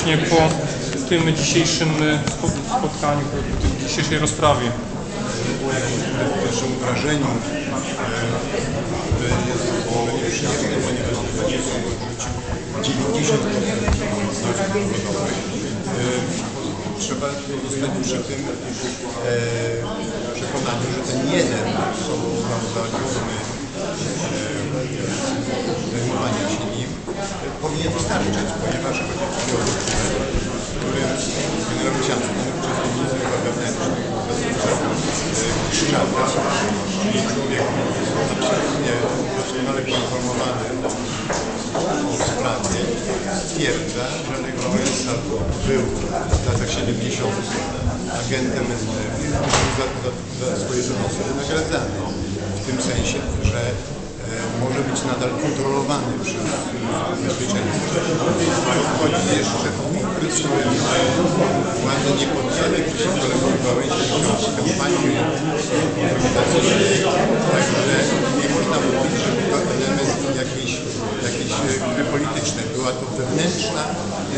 właśnie po tym dzisiejszym spo- spotkaniu, po tej dzisiejszej rozprawie? po jakimś pierwszym wrażeniu e, jest to nieprzyjemne, ponieważ w życiu 90% społeczności pogodowej. E, Trzeba pozostać przy tym e, przekonaniu, że ten jeden samozadziony zajmowania się nim powinien wystarczyć, ponieważ chodzi o Lech Wałęsa był w latach 70. agentem SB, za, za, za swoje wynagradzany. W tym sensie, że e, może być nadal kontrolowany przez e, bezpieczeństwo. Wchodzi jeszcze ukryty władze nie podjęły przeciwko Lechowi Wałęsie jakąś kampanii organizacyjnej, także nie można mówić, że to element jakiejś, jakiejś e, gry politycznej. Była to wewnętrzna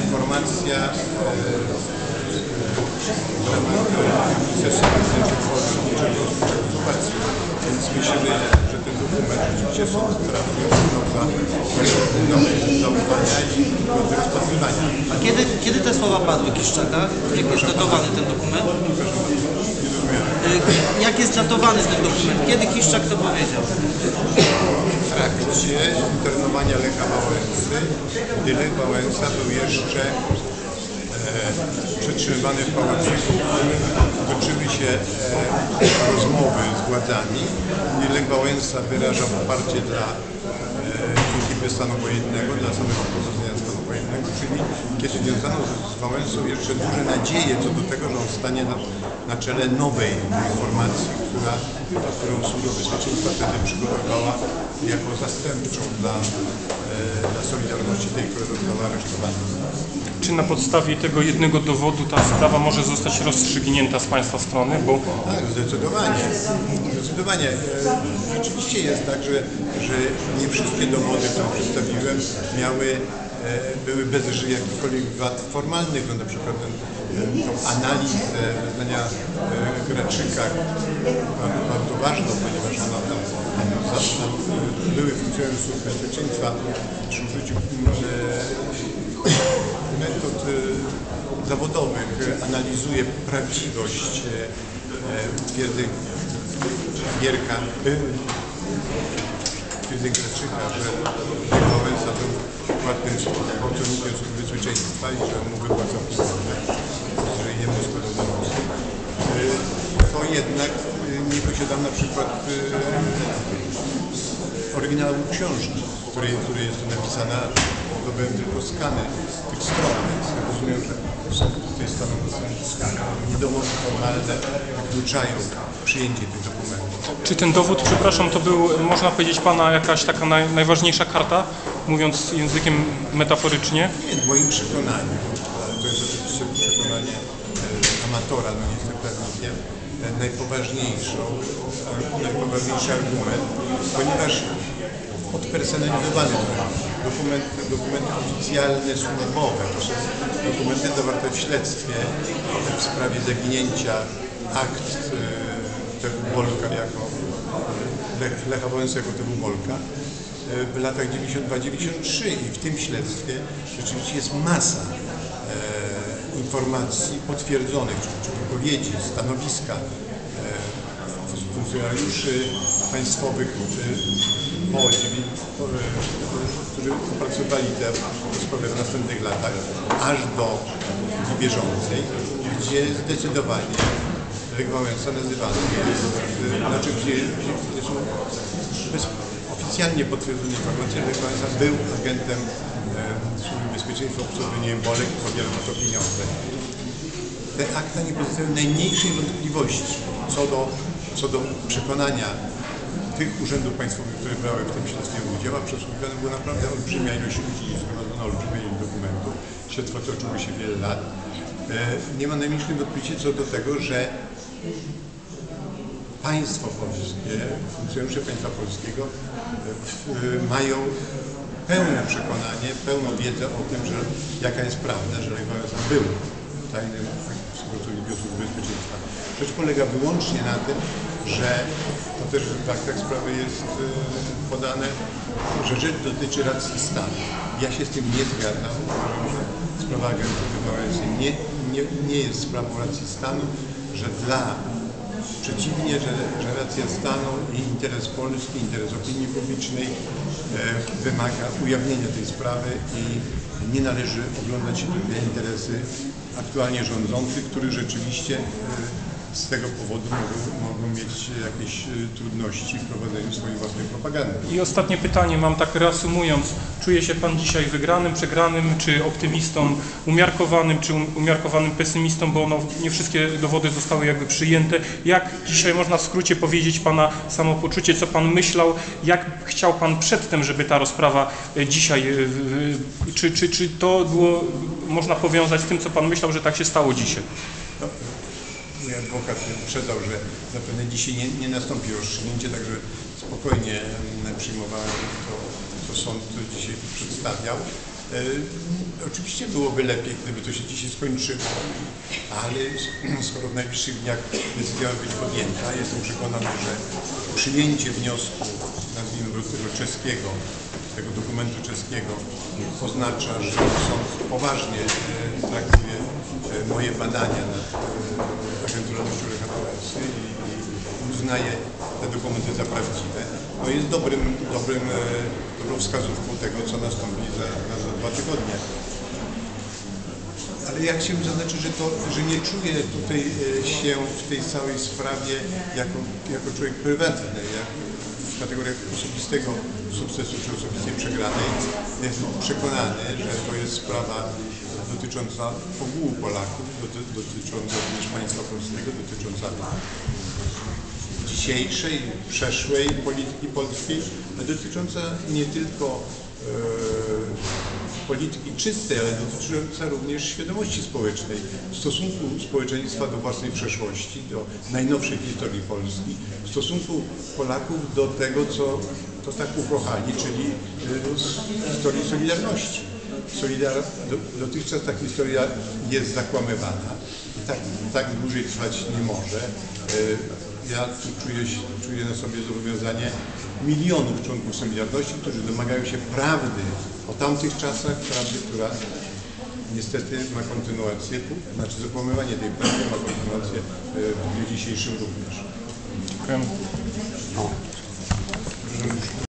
informacja e, w ramach Ministerstwa Wewnętrznych Czechosłowacji. Więc myślę, że ten dokument rzeczywiście są sprawnie za zaufania i godny rozpatrywania. A kiedy, kiedy te słowa padły Kiszczaka? Jak jest datowany ten dokument? Y, Jak jest datowany ten dokument? Kiedy Kiszczak to powiedział? Trakcie internowania Lecha Wałęsy, gdy Lech Wałęsa był jeszcze e, przetrzymywany w pałacyku, toczyły się e, rozmowy z władzami i Lech Wałęsa wyrażał poparcie dla e, ekipy stanu wojennego, dla samego czyli kiedy wiązano z, Wałęsą jeszcze duże nadzieje co do tego, że on stanie na, na czele nowej informacji, która, którą Służba Bezpieczeństwa wtedy przygotowała jako zastępczą dla, e, dla Solidarności, tej, która została aresztowana. Czy na podstawie tego jednego dowodu ta sprawa może zostać rozstrzygnięta z Państwa strony? Bo Tak, zdecydowanie. Zdecydowanie. E, Rzeczywiście jest tak, że, że nie wszystkie dowody, które przedstawiłem, miały, były bez jakichkolwiek wad formalnych. No na przykład e, tą analizę zdania e, Graczyka, bardzo, ważną, ponieważ ona tam za, za, były funkcjonariusze Służby Bezpieczeństwa przy użyciu e, metod e, zawodowych e, analizuje prawdziwość e, e, twierdzeń Gierka, e, twierdzeń Graczyka, że Wałęsa był płatnym pracownikiem Służby Bezpieczeństwa i że mu wypłacał pieniądze, że jemu składał donosy. E, To jednak e, nie posiadam na przykład e, oryginału książki, której, której jest to napisane, to byłem tylko skany tych stron, więc rozumiem, że są tutaj stanowiska niedowody formalne wykluczają przyjęcie tych dokumentów. czy ten dowód, przepraszam, to był, można powiedzieć, Pana jakaś taka naj, najważniejsza karta, mówiąc językiem metaforycznie? Nie, w moim przekonaniu, ale to jest oczywiście przekonanie e, amatora, no niestety pewnie wiem, e, najpoważniejszą, e, najpoważniejszy argument, ponieważ odpersonalizowany dokument, dokumenty oficjalne, służbowe, to są dokumenty zawarte w śledztwie w sprawie zaginięcia akt e, tego Bolka jako Lech, Lecha Wałęsy jako tego Bolka w latach 92-93 i w tym śledztwie rzeczywiście jest masa e, informacji potwierdzonych, czy, czy wypowiedzi, stanowiska e, funkcjonariuszy państwowych czy e, którzy opracowali te sprawy w następnych latach, aż do bieżącej, gdzie zdecydowanie Wałęsa nazywany jest, e, znaczy gdzie, gdzie, gdzie są bez, oficjalnie potwierdzone informacje, że Lech Wałęsa był agentem e, Służby Bezpieczeństwa pseudonimem Bolek i pobierał na to pieniądze. Te akta nie pozostawiają najmniejszej wątpliwości co do, co do przekonania tych urzędów państwowych, które brały w tym śledztwie udział, a przesłuchiwane była naprawdę olbrzymia ilość ludzi, zgromadzono olbrzymia ilość dokumentów. Śledztwo toczyło się wiele lat. E, Nie ma najmniejszej wątpliwości co do tego, że państwo polskie, funkcjonariusze państwa polskiego mają pełne przekonanie, pełną wiedzę o tym, że jaka jest prawda, że Lech był tajnym współpracownikiem Służby Bezpieczeństwa. Rzecz polega wyłącznie na tym, że to też w aktach sprawy jest e, podane, że rzecz dotyczy racji stanu. Ja się z tym nie zgadzam. Uważam, że sprawa agentury Wałęsy nie, nie, nie jest sprawą racji stanu, że dla Przeciwnie, że, że racja stanu i interes Polski, interes opinii publicznej e, wymaga ujawnienia tej sprawy i nie należy oglądać się tylko interesy aktualnie rządzących, którzy rzeczywiście e, z tego powodu mogą, mogą mieć jakieś e, trudności w prowadzeniu swojej własnej propagandy. I ostatnie pytanie mam tak reasumując. Czuje się Pan dzisiaj wygranym, przegranym, czy optymistą, umiarkowanym, czy um- umiarkowanym pesymistą, bo no, nie wszystkie dowody zostały jakby przyjęte. Jak dzisiaj można w skrócie powiedzieć Pana samopoczucie, co Pan myślał, jak chciał Pan przedtem, żeby ta rozprawa e, dzisiaj, e, czy, czy, czy to było, można powiązać z tym, co Pan myślał, że tak się stało dzisiaj? No, mój adwokat uprzedzał, że zapewne dzisiaj nie, nie nastąpi rozstrzygnięcie, także spokojnie mm, przyjmowałem to, sąd dzisiaj przedstawiał. E, oczywiście byłoby lepiej, gdyby to się dzisiaj skończyło, ale skoro w najbliższych dniach decyzja ma być podjęta, jestem przekonany, że przyjęcie wniosku, nazwijmy go tego czeskiego, tego dokumentu czeskiego oznacza, że sąd poważnie e, traktuje e, moje badania nad e, agenturalnością Lecha Wałęsy i, i uznaje te dokumenty za prawdziwe. Jest dobrym, dobrym, e, dobrą wskazówką tego, co nastąpi za, za, dwa tygodnie. Ale ja chciałbym zaznaczyć, że, to, że nie czuję tutaj e, się w tej całej sprawie jako, jako człowiek prywatny, jak w kategoriach osobistego sukcesu czy osobistej przegranej. Jestem przekonany, że to jest sprawa dotycząca ogółu Polaków, doty, dotycząca również państwa polskiego, dotycząca dzisiejszej, przeszłej polityki polskiej, ale dotycząca nie tylko e, polityki czystej, ale dotycząca również świadomości społecznej, stosunku społeczeństwa do własnej przeszłości, do najnowszej historii Polski, stosunku Polaków do tego, co to tak ukochali, czyli e, historii Solidarności. Solidar do, dotychczas ta historia jest zakłamywana i tak, tak dłużej trwać nie może. Ja tu czuję, czuję na sobie zobowiązanie milionów członków Solidarności, którzy domagają się prawdy o tamtych czasach, prawdy, która niestety ma kontynuację, znaczy zakłamywanie tej prawdy ma kontynuację e, w dniu dzisiejszym również. Dziękujemy.